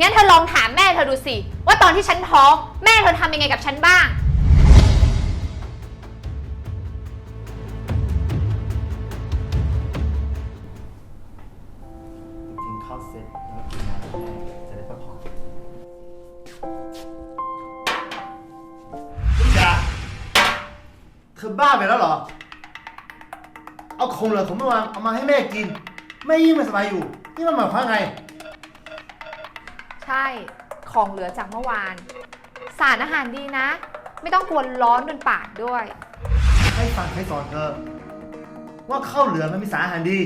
งั้นเธอลองถามแม่เธอดูสิ ว่าตอนที่ฉันท้องแม่เธอทำยังไงกับฉันบ้าง กินข้าวเสร็จแล้วกินน้ำแห้งจะได้พักผ่อนนี่ดาเธอบ้าไปแล้วเหรอ เอาของเหลือของเมื่อวานเอามาให้แม่กิน แม่ยิ่งไม่สบายอยู่ นี่มันหมายความไงใช่ ของเหลือจากเมื่อวาน สารอาหารดีนะ ไม่ต้องกลัวร้อนจนปากด้วย ให้ฟังใครสอนเธอ ว่าข้าวเหลือมันมีสารอาหารดี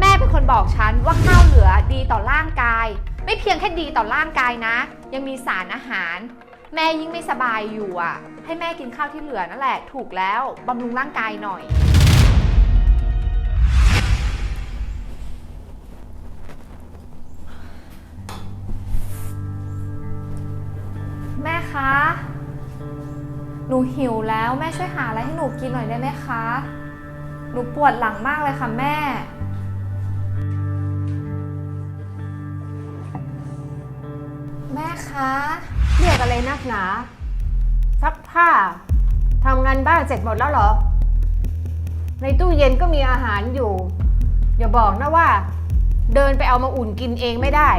แม่เป็นคนบอกฉันว่าข้าวเหลือดีต่อร่างกาย ไม่เพียงแค่ดีต่อร่างกายนะ ยังมีสารอาหาร แม่ยิ่งไม่สบายอยู่อะ ให้แม่กินข้าวที่เหลือนั่นแหละ ถูกแล้วบำรุงร่างกายหน่อย คะ หนูหิวแล้วแม่ช่วยหาอะไรให้หนูกินหน่อยได้ไหมคะ หนูปวดหลังมากเลยค่ะแม่ แม่คะ เรียกอะไรนักหนา ซักผ้าทำงานบ้านเสร็จหมดแล้วเหรอ ในตู้เย็นก็มีอาหารอยู่ อย่าบอกนะว่า เดินไปเอามาอุ่นกินเองไม่ได้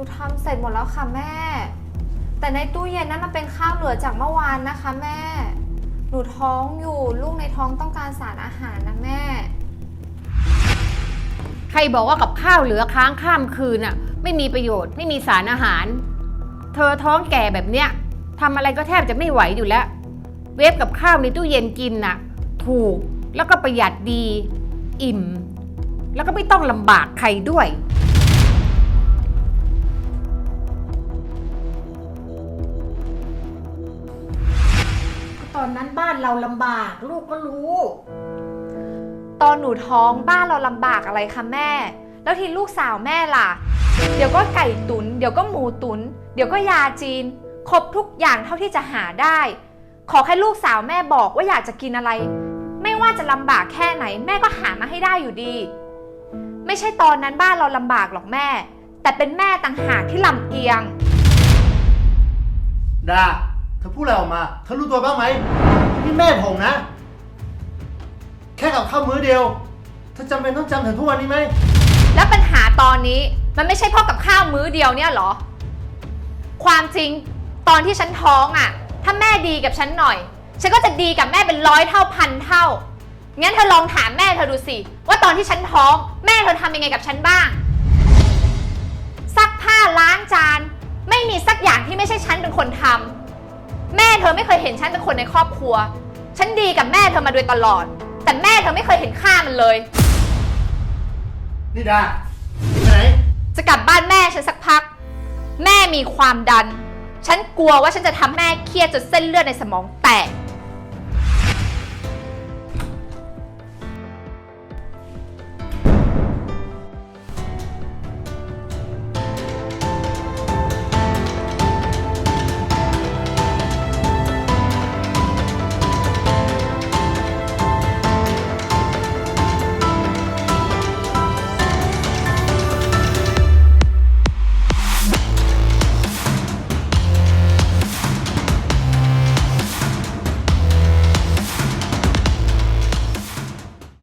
นูทำเสร็จหมดแล้วค่ะแม่ แต่ในตู้เย็นนั้นมันเป็นข้าวเหลือจากเมื่อวานนะคะแม่ หนูท้องอยู่ลูกในท้องต้องการสารอาหารนะแม่ ใครบอกว่ากับข้าวเหลือค้างข้ามคืนน่ะ ไม่มีประโยชน์ไม่มีสารอาหาร เธอท้องแก่แบบเนี้ยทำอะไรก็แทบจะไม่ไหวอยู่แล้ว เวฟกับข้าวในตู้เย็นกินน่ะ ถูกแล้วก็ประหยัดดี อิ่ม แล้วก็ไม่ต้องลำบากใครด้วย อนนั้นบ้านเราลำบาก ลูกก็รู้ ตอนหนูท้องบ้านเราลำบากอะไรคะแม่ แล้วทีลูกสาวแม่ล่ะ เดี๋ยวก็ไก่ตุน เดี๋ยวก็หมูตุน เดี๋ยวก็ยาจีน ครบทุกอย่างเท่าที่จะหาได้ ขอแค่ลูกสาวแม่บอกว่าอยากจะกินอะไร ไม่ว่าจะลำบากแค่ไหน แม่ก็หามาให้ได้อยู่ดี ไม่ใช่ตอนนั้นบ้านเราลำบากหรอกแม่ แต่เป็นแม่ต่างหากที่ลำเอียง ดา เธอพูดอะไรออกมา เธอรู้ตัวบ้างไหมนี่แม่ผมนะ แค่กับข้าวมื้อเดียว เธอจำเป็นต้องจำถึงทุกวันนี้ไหม แล้วปัญหาตอนนี้มันไม่ใช่เพ่อกับข้าวมื้อเดียวเนี่ยเหรอ ความจริงตอนที่ฉันท้องอะ่ะ ถ้าแม่ดีกับฉันหน่อย ฉันก็จะดีกับแม่เป็นร้อยเท่าพันเท่า งั้นเธอลองถามแม่เธอดูสิ ว่าตอนที่ฉันท้อง แม่เธอทำยังไงกับฉันบ้าง ซักผ้าล้างจาน ไม่มีสักอย่างที่ไม่ใช่ฉันเป็นคนทำ แม่เธอไม่เคยเห็นฉันเป็นคนในครอบครัว ฉันดีกับแม่เธอมาโดยตลอด แต่แม่เธอไม่เคยเห็นค่ามันเลย นี่ดาไปไหน จะกลับบ้านแม่ฉันสักพัก แม่มีความดัน ฉันกลัวว่าฉันจะทำแม่เครียดจนเส้นเลือดในสมองแตก